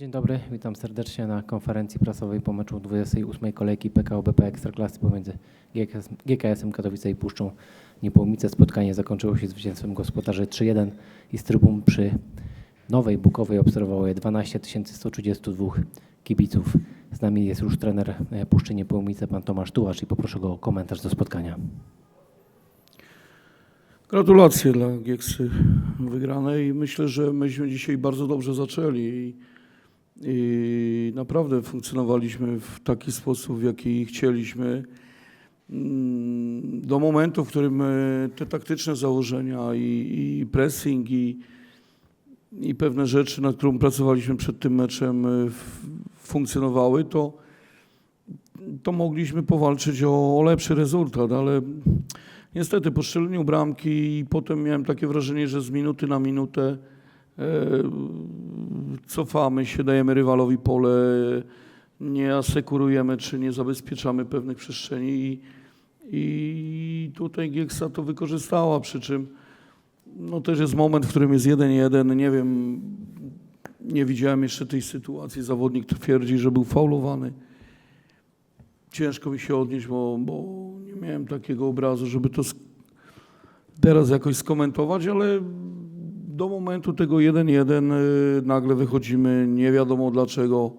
Dzień dobry, witam serdecznie na konferencji prasowej po meczu 28. kolejki PKO BP Ekstraklasy pomiędzy GKS, GKS-em Katowice i Puszczą Niepołomice. Spotkanie zakończyło się zwycięstwem gospodarzy 3-1 i z trybun przy Nowej Bukowej obserwowało je 12 132 kibiców. Z nami jest już trener e, Puszczy Niepołomice, pan Tomasz Tułacz i poproszę go o komentarz do spotkania. Gratulacje dla Gieksy wygranej. Myślę, że myśmy dzisiaj bardzo dobrze zaczęli i, naprawdę funkcjonowaliśmy w taki sposób, w jaki chcieliśmy. Mm, Do momentu, w którym e, te taktyczne założenia i, i pressing i, i pewne rzeczy, nad którą pracowaliśmy przed tym meczem, e, funkcjonowały, to, to mogliśmy powalczyć o, o lepszy rezultat, ale Niestety po strzeleniu bramki i potem miałem takie wrażenie, że z minuty na minutę e, cofamy się, dajemy rywalowi pole, nie asekurujemy czy nie zabezpieczamy pewnych przestrzeni i, i tutaj Gieksa to wykorzystała, przy czym no też jest moment, w którym jest 1-1, nie wiem, nie widziałem jeszcze tej sytuacji, zawodnik twierdzi, że był faulowany. Ciężko mi się odnieść, bo, bo nie miałem takiego obrazu, żeby to teraz jakoś skomentować, ale do momentu tego 1-1 y, nagle wychodzimy nie wiadomo dlaczego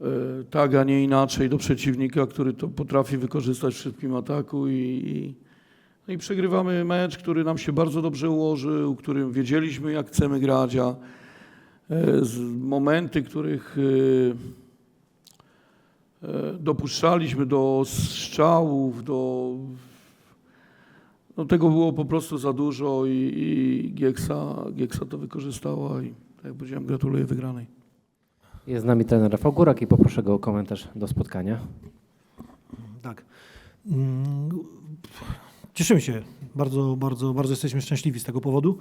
y, tak, a nie inaczej do przeciwnika, który to potrafi wykorzystać w szybkim ataku i, i, no i przegrywamy mecz, który nam się bardzo dobrze ułożył, którym wiedzieliśmy jak chcemy grać, a e, momenty, których y, e, dopuszczaliśmy do strzałów, do no tego było po prostu za dużo i, i Gieksa, Gieksa to wykorzystała i tak jak powiedziałem, gratuluję wygranej. Jest z nami trener Rafał Górak i poproszę go o komentarz do spotkania. Tak. Mm, Cieszymy się. Bardzo, bardzo, bardzo jesteśmy szczęśliwi z tego powodu.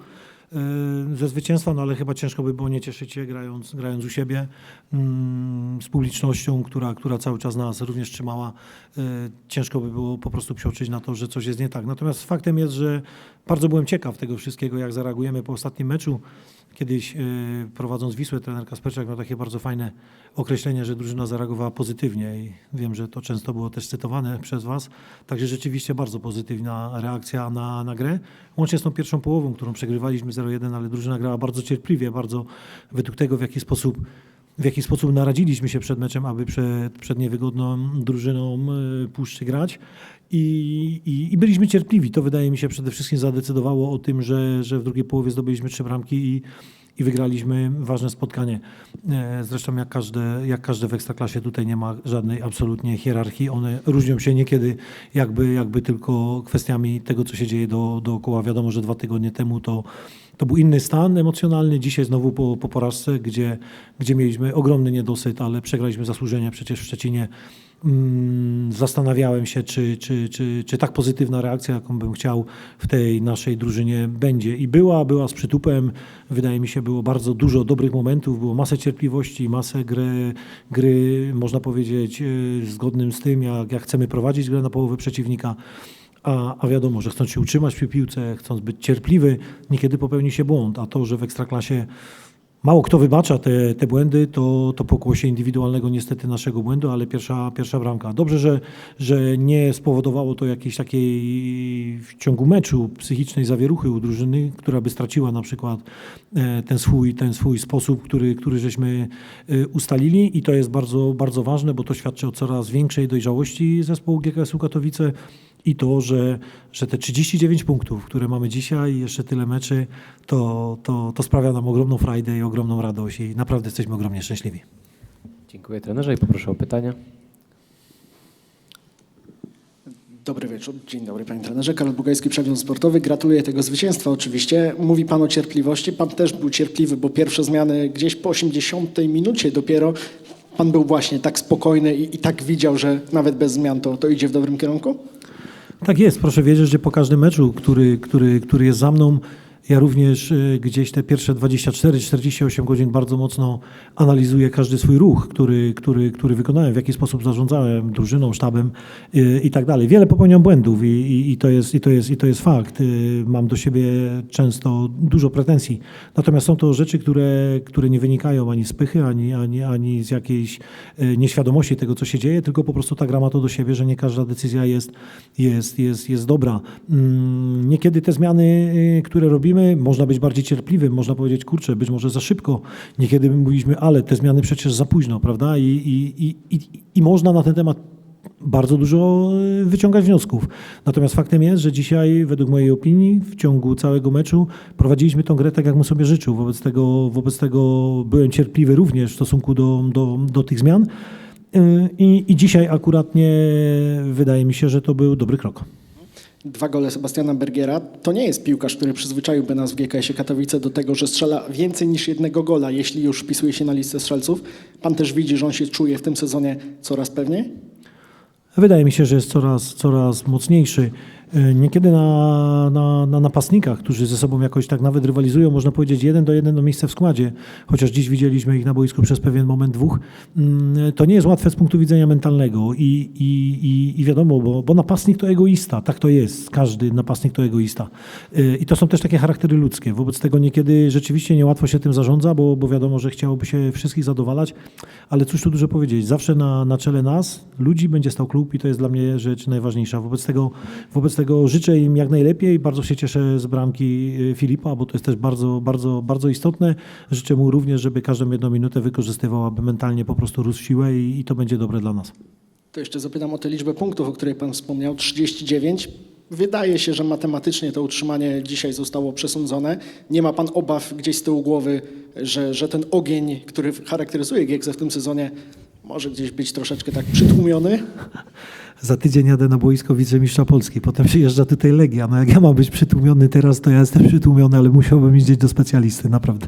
Yy, Ze zwycięstwa, no ale chyba ciężko by było nie cieszyć się grając, grając u siebie, mm, z publicznością, która, która cały czas nas również trzymała. Yy, Ciężko by było po prostu przeoczyć na to, że coś jest nie tak. Natomiast faktem jest, że bardzo byłem ciekaw tego wszystkiego, jak zareagujemy po ostatnim meczu. Kiedyś yy, prowadząc Wisłę, trener Kasperczak miał takie bardzo fajne określenie, że drużyna zareagowała pozytywnie i wiem, że to często było też cytowane przez Was. Także rzeczywiście bardzo pozytywna reakcja na, na grę. Łącznie z tą pierwszą połową, którą przegrywaliśmy 0-1, ale drużyna grała bardzo cierpliwie, bardzo według tego, w jaki sposób w jaki sposób naradziliśmy się przed meczem, aby przed, przed niewygodną drużyną y, Puszczy grać. I, i, I byliśmy cierpliwi. To wydaje mi się przede wszystkim zadecydowało o tym, że, że w drugiej połowie zdobyliśmy trzy bramki i, i wygraliśmy ważne spotkanie. E, Zresztą jak każde, jak każde w Ekstraklasie tutaj nie ma żadnej absolutnie hierarchii. One różnią się niekiedy jakby, jakby tylko kwestiami tego, co się dzieje do, dookoła. Wiadomo, że dwa tygodnie temu to, to był inny stan emocjonalny. Dzisiaj znowu po, po porażce, gdzie, gdzie mieliśmy ogromny niedosyt, ale przegraliśmy zasłużenie przecież w Szczecinie. Mm, Zastanawiałem się, czy, czy, czy, czy tak pozytywna reakcja, jaką bym chciał w tej naszej drużynie będzie. I była, była z przytupem. Wydaje mi się, było bardzo dużo dobrych momentów, było masę cierpliwości, masę gry, gry można powiedzieć, yy, zgodnym z tym, jak, jak chcemy prowadzić grę na połowę przeciwnika. A, a wiadomo, że chcąc się utrzymać przy piłce, chcąc być cierpliwy, niekiedy popełni się błąd. A to, że w Ekstraklasie Mało kto wybacza te, te błędy, to, to pokłosie indywidualnego niestety naszego błędu, ale pierwsza, pierwsza bramka. Dobrze, że, że nie spowodowało to jakiejś takiej w ciągu meczu psychicznej zawieruchy u drużyny, która by straciła na przykład e, ten swój, ten swój sposób, który, który żeśmy e, ustalili i to jest bardzo, bardzo ważne, bo to świadczy o coraz większej dojrzałości zespołu GKS-u Katowice i to, że, że te 39 punktów, które mamy dzisiaj i jeszcze tyle meczy, to, to, to sprawia nam ogromną frajdę i ogromną radość i naprawdę jesteśmy ogromnie szczęśliwi. Dziękuję trenerze i poproszę o pytania. Dobry wieczór, dzień dobry panie trenerze. Karol Bugajski, Przegląd Sportowy. Gratuluję tego zwycięstwa oczywiście. Mówi pan o cierpliwości. Pan też był cierpliwy, bo pierwsze zmiany gdzieś po 80 minucie dopiero pan był właśnie tak spokojny i, i tak widział, że nawet bez zmian to, to idzie w dobrym kierunku? Tak jest, proszę wiedzieć, że po każdym meczu, który, który, który jest za mną, Ja również y, gdzieś te pierwsze 24-48 godzin bardzo mocno analizuję każdy swój ruch, który, który, który wykonałem, w jaki sposób zarządzałem drużyną, sztabem y, i tak dalej. Wiele popełniam błędów i, i, i, to jest, i, to jest, i to jest fakt. Y, Mam do siebie często dużo pretensji. Natomiast są to rzeczy, które, które nie wynikają ani z pychy, ani, ani, ani z jakiejś nieświadomości tego, co się dzieje, tylko po prostu ta gra ma to do siebie, że nie każda decyzja jest, jest, jest, jest dobra. Mm, Niekiedy te zmiany, które robimy, można być bardziej cierpliwym, można powiedzieć, kurczę, być może za szybko. Niekiedy my mówiliśmy, ale te zmiany przecież za późno, prawda? I, i, i, i, i można na ten temat bardzo dużo y, wyciągać wniosków. Natomiast faktem jest, że dzisiaj, według mojej opinii, w ciągu całego meczu prowadziliśmy tą grę tak, jak mu sobie życzył. Wobec tego, wobec tego byłem cierpliwy również w stosunku do, do, do tych zmian. Y, I, I dzisiaj akuratnie wydaje mi się, że to był dobry krok. Dwa gole Sebastiana Bergiera to nie jest piłkarz, który przyzwyczaiłby nas w GKS-ie Katowice do tego, że strzela więcej niż jednego gola, jeśli już wpisuje się na listę strzelców. Pan też widzi, że on się czuje w tym sezonie coraz pewniej? Wydaje mi się, że jest coraz, coraz mocniejszy. E, Niekiedy na, na, na napastnikach, którzy ze sobą jakoś tak nawet rywalizują, można powiedzieć jeden do jeden o miejsce w składzie, chociaż dziś widzieliśmy ich na boisku przez pewien moment dwóch, mm, to nie jest łatwe z punktu widzenia mentalnego i, i, i, i wiadomo, bo, bo napastnik to egoista, tak to jest, każdy napastnik to egoista. E, I to są też takie charaktery ludzkie, wobec tego niekiedy rzeczywiście niełatwo się tym zarządza, bo, bo wiadomo, że chciałoby się wszystkich zadowalać, ale cóż tu dużo powiedzieć, zawsze na, na czele nas, ludzi będzie stał klub i to jest dla mnie rzecz najważniejsza. Wobec tego, wobec tego życzę im jak najlepiej, bardzo się cieszę z bramki y, Filipa, bo to jest też bardzo, bardzo, bardzo istotne. Życzę mu również, żeby każdą jedną minutę wykorzystywał, aby mentalnie po prostu rósł siłę i, i to będzie dobre dla nas. To jeszcze zapytam o tę liczbę punktów, o której Pan wspomniał, 39. Wydaje się, że matematycznie to utrzymanie dzisiaj zostało przesądzone. Nie ma Pan obaw gdzieś z tyłu głowy, że, że ten ogień, który charakteryzuje Gieksa w tym sezonie, może gdzieś być troszeczkę tak przytłumiony? Za tydzień jadę na boisko wicemistrza Polski, potem przyjeżdża tutaj Legia. No jak ja mam być przytłumiony teraz, to ja jestem przytłumiony, ale musiałbym iść do specjalisty, naprawdę.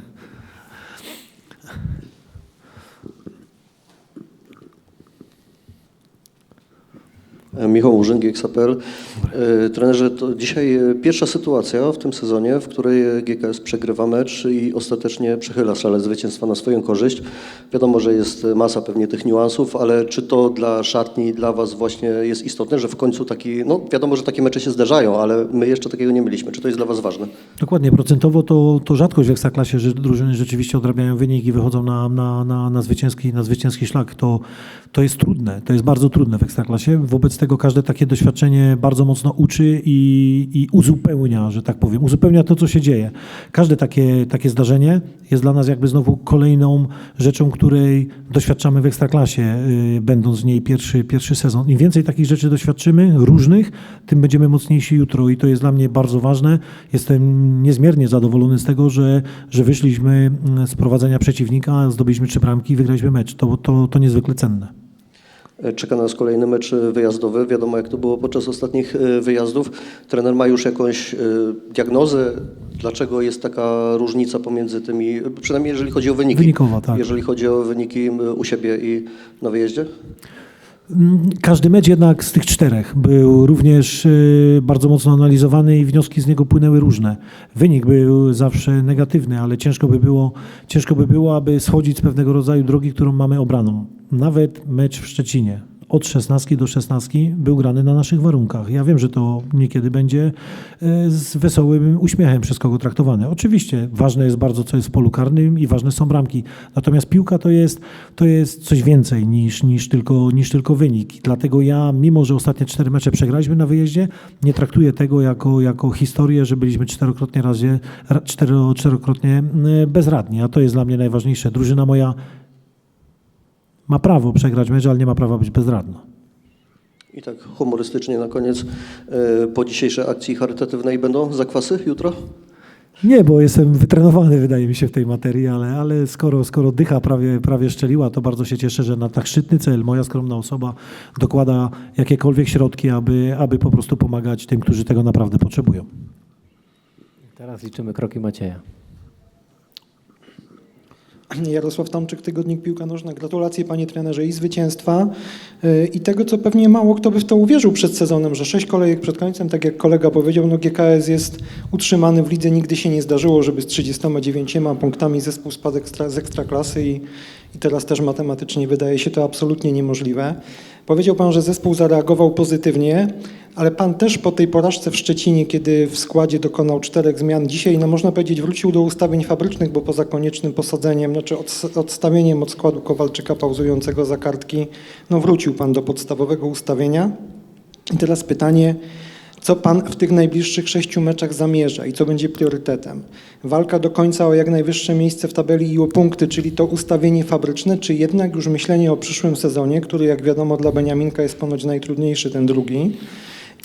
Michał Łurzyn, GKS.pl. E, Trenerze, to dzisiaj e, pierwsza sytuacja w tym sezonie, w której GKS przegrywa mecz i ostatecznie przechyla salę zwycięstwa na swoją korzyść. Wiadomo, że jest masa pewnie tych niuansów, ale czy to dla szatni, dla Was właśnie jest istotne, że w końcu taki, no wiadomo, że takie mecze się zdarzają, ale my jeszcze takiego nie mieliśmy. Czy to jest dla Was ważne? Dokładnie, procentowo to, to rzadkość w Ekstraklasie, że drużyny rzeczywiście odrabiają wynik i wychodzą na, na, na, na, zwycięski, na zwycięski szlak. To, to jest trudne, to jest bardzo trudne w Ekstraklasie. Wobec tego każde takie doświadczenie bardzo mocno uczy i, i uzupełnia, że tak powiem, uzupełnia to, co się dzieje. Każde takie, takie zdarzenie jest dla nas jakby znowu kolejną rzeczą, której doświadczamy w Ekstraklasie, yy, będąc w niej pierwszy, pierwszy sezon. Im więcej takich rzeczy doświadczymy, różnych, tym będziemy mocniejsi jutro i to jest dla mnie bardzo ważne. Jestem niezmiernie zadowolony z tego, że, że wyszliśmy mm, z prowadzenia przeciwnika, zdobyliśmy trzy bramki i wygraliśmy mecz. To, to, to niezwykle cenne. E, Czeka nas kolejny mecz e, wyjazdowy. Wiadomo, jak to było podczas ostatnich e, wyjazdów. Trener ma już jakąś diagnozę, dlaczego jest taka różnica pomiędzy tymi, przynajmniej jeżeli chodzi o wyniki. Tak. Jeżeli chodzi o wyniki u siebie i na wyjeździe? Mm, Każdy mecz jednak z tych czterech był również y, bardzo mocno analizowany i wnioski z niego płynęły różne. Wynik był zawsze negatywny, ale ciężko by było, ciężko by było aby schodzić z pewnego rodzaju drogi, którą mamy obraną. Nawet mecz w Szczecinie od 16 do 16 był grany na naszych warunkach. Ja wiem, że to niekiedy będzie e, z wesołym uśmiechem przez kogo traktowane. Oczywiście ważne jest bardzo, co jest w polu karnym i ważne są bramki. Natomiast piłka to jest, to jest coś więcej niż, niż, tylko, niż tylko wynik. Dlatego ja, mimo że ostatnie cztery mecze przegraliśmy na wyjeździe, nie traktuję tego jako, jako historię, że byliśmy czterokrotnie, razie, ra- cztero, czterokrotnie e, bezradni. A to jest dla mnie najważniejsze. Drużyna moja ma prawo przegrać mecz, ale nie ma prawa być bezradna. I tak humorystycznie na koniec, e, po dzisiejszej akcji charytatywnej będą zakwasy jutro? Nie, bo jestem wytrenowany, wydaje mi się, w tej materii, ale, ale skoro, skoro dycha prawie, prawie szczeliła, to bardzo się cieszę, że na tak szczytny cel moja skromna osoba dokłada jakiekolwiek środki, aby, aby po prostu pomagać tym, którzy tego naprawdę potrzebują. Teraz liczymy kroki Macieja. Jarosław Tomczyk, Tygodnik Piłka Nożna. Gratulacje panie trenerze i zwycięstwa yy, i tego, co pewnie mało kto by w to uwierzył przed sezonem, że sześć kolejek przed końcem, tak jak kolega powiedział, no GKS jest utrzymany w lidze. Nigdy się nie zdarzyło, żeby z 39 punktami zespół spadł z ekstraklasy i, i teraz też matematycznie wydaje się to absolutnie niemożliwe. Powiedział pan, że zespół zareagował pozytywnie, ale pan też po tej porażce w Szczecinie, kiedy w składzie dokonał czterech zmian, dzisiaj, no można powiedzieć, wrócił do ustawień fabrycznych, bo poza koniecznym posadzeniem, znaczy ods- odstawieniem od składu Kowalczyka pauzującego za kartki, no wrócił pan do podstawowego ustawienia. I teraz pytanie, co pan w tych najbliższych sześciu meczach zamierza i co będzie priorytetem? Walka do końca o jak najwyższe miejsce w tabeli i o punkty, czyli to ustawienie fabryczne, czy jednak już myślenie o przyszłym sezonie, który jak wiadomo dla Beniaminka jest ponoć najtrudniejszy, ten drugi.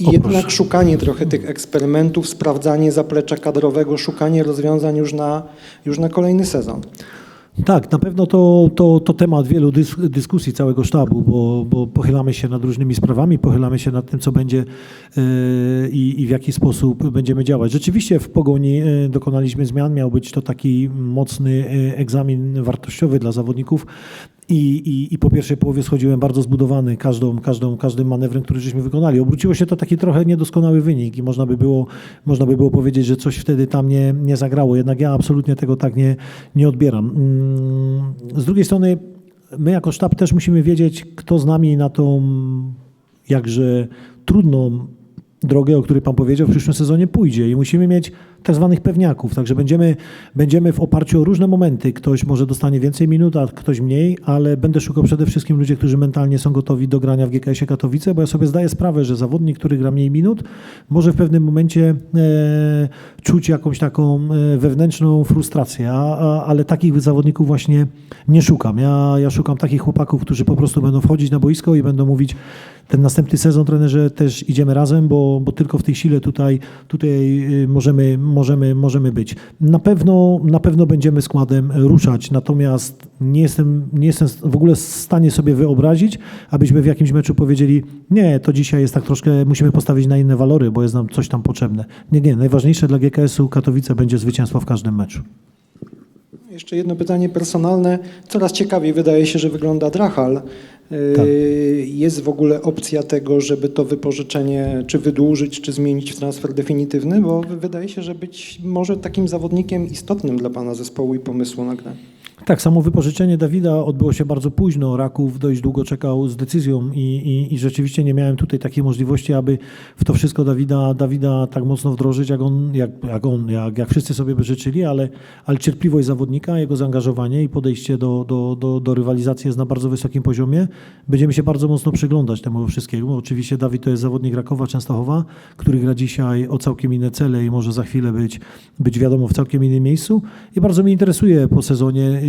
I O, jednak proszę. szukanie trochę tych eksperymentów, sprawdzanie zaplecza kadrowego, szukanie rozwiązań już na, już na kolejny sezon. Tak, na pewno to, to, to temat wielu dys, dyskusji całego sztabu, bo, bo pochylamy się nad różnymi sprawami, pochylamy się nad tym, co będzie e, i, i w jaki sposób będziemy działać. Rzeczywiście w Pogoni e, dokonaliśmy zmian, miał być to taki mocny e, egzamin wartościowy dla zawodników i, i, i po pierwszej połowie schodziłem bardzo zbudowany każdą, każdą, każdym manewrem, który żeśmy wykonali. Obróciło się to taki trochę niedoskonały wynik i można by było, można by było powiedzieć, że coś wtedy tam nie, nie zagrało. Jednak ja absolutnie tego tak nie, nie odbieram. Mm, Z drugiej strony my jako sztab też musimy wiedzieć, kto z nami na tą jakże trudną drogę, o której Pan powiedział, w przyszłym sezonie pójdzie i musimy mieć tak zwanych pewniaków, także będziemy, będziemy w oparciu o różne momenty, ktoś może dostanie więcej minut, a ktoś mniej, ale będę szukał przede wszystkim ludzi, którzy mentalnie są gotowi do grania w GKS-ie Katowice, bo ja sobie zdaję sprawę, że zawodnik, który gra mniej minut, może w pewnym momencie e, czuć jakąś taką e, wewnętrzną frustrację, a, a, ale takich zawodników właśnie nie szukam. Ja, ja szukam takich chłopaków, którzy po prostu będą wchodzić na boisko i będą mówić, ten następny sezon, trenerze, też idziemy razem, bo, bo tylko w tej sile tutaj, tutaj y, możemy, możemy, możemy być. Na pewno, na pewno będziemy składem ruszać, natomiast nie jestem, nie jestem w ogóle w stanie sobie wyobrazić, abyśmy w jakimś meczu powiedzieli, nie, to dzisiaj jest tak troszkę, musimy postawić na inne walory, bo jest nam coś tam potrzebne. Nie, nie, najważniejsze dla GKS-u Katowice będzie zwycięstwo w każdym meczu. Jeszcze jedno pytanie personalne. Coraz ciekawiej wydaje się, że wygląda Drachal. Tak. Jest w ogóle opcja tego, żeby to wypożyczenie czy wydłużyć, czy zmienić w transfer definitywny? Bo wydaje się, że być może takim zawodnikiem istotnym dla Pana zespołu i pomysłu na grę. Tak, samo wypożyczenie Dawida odbyło się bardzo późno. Raków dość długo czekał z decyzją i, i, i rzeczywiście nie miałem tutaj takiej możliwości, aby w to wszystko Dawida, Dawida tak mocno wdrożyć, jak on, jak, jak, on jak, jak wszyscy sobie by życzyli, ale, ale cierpliwość zawodnika, jego zaangażowanie i podejście do, do, do, do rywalizacji jest na bardzo wysokim poziomie. Będziemy się bardzo mocno przyglądać temu wszystkiemu. Oczywiście Dawid to jest zawodnik Rakowa Częstochowa, który gra dzisiaj o całkiem inne cele i może za chwilę być, być wiadomo w całkiem innym miejscu. I bardzo mnie interesuje po sezonie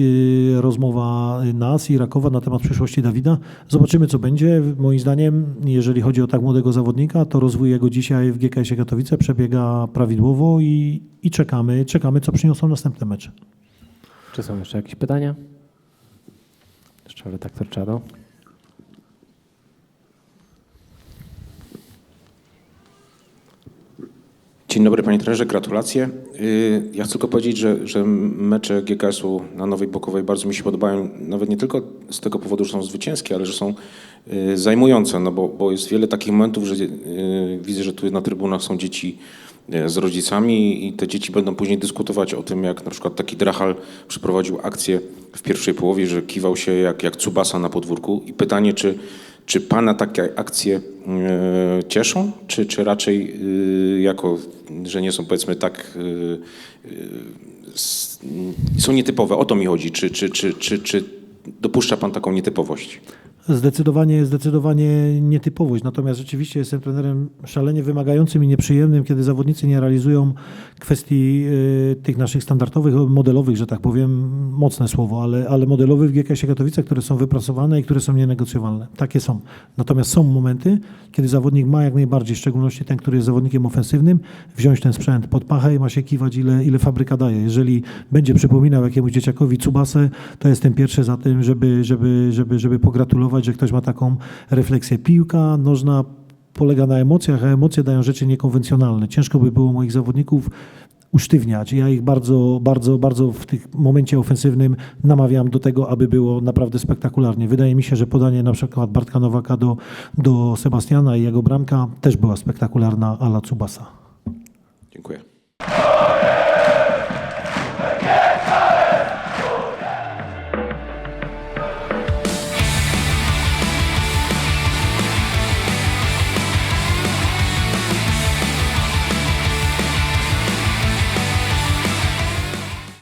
rozmowa nas i Rakowa na temat przyszłości Dawida. Zobaczymy, co będzie. Moim zdaniem, jeżeli chodzi o tak młodego zawodnika, to rozwój jego dzisiaj w GKS-ie Katowice przebiega prawidłowo i, i czekamy, czekamy, co przyniosą następne mecze. Czy są jeszcze jakieś pytania? Jeszcze redaktor Czado. Dzień dobry panie trenerze, gratulacje. Y, Ja chcę tylko powiedzieć, że, że mecze GKS-u na Nowej Bokowej bardzo mi się podobają, nawet nie tylko z tego powodu, że są zwycięskie, ale że są y, zajmujące, no bo, bo jest wiele takich momentów, że y, widzę, że tu na trybunach są dzieci z rodzicami i te dzieci będą później dyskutować o tym, jak na przykład taki Drachal przeprowadził akcję w pierwszej połowie, że kiwał się jak, jak Cubasa na podwórku i pytanie, czy czy Pana takie akcje e, cieszą, czy, czy raczej e, jako, że nie są powiedzmy tak, e, są nietypowe? O to mi chodzi. Czy, czy, czy, czy, czy dopuszcza Pan taką nietypowość? Zdecydowanie, zdecydowanie nietypowość. Natomiast rzeczywiście jestem trenerem szalenie wymagającym i nieprzyjemnym, kiedy zawodnicy nie realizują kwestii y, tych naszych standardowych, modelowych, że tak powiem, mocne słowo, ale, ale modelowych w GKS-ie Katowice, które są wypracowane i które są nienegocjowalne. Takie są. Natomiast są momenty, kiedy zawodnik ma jak najbardziej, w szczególności ten, który jest zawodnikiem ofensywnym, wziąć ten sprzęt pod pachę i ma się kiwać, ile, ile fabryka daje. Jeżeli będzie przypominał jakiemuś dzieciakowi Cubasę, to jestem pierwszy za tym, żeby, żeby, żeby, żeby pogratulować, że ktoś ma taką refleksję. Piłka nożna polega na emocjach, a emocje dają rzeczy niekonwencjonalne. Ciężko by było moich zawodników usztywniać. Ja ich bardzo, bardzo, bardzo w tym momencie ofensywnym namawiam do tego, aby było naprawdę spektakularnie. Wydaje mi się, że podanie na przykład Bartka Nowaka do, do Sebastiana i jego bramka też była spektakularna ala Tsubasa. Dziękuję.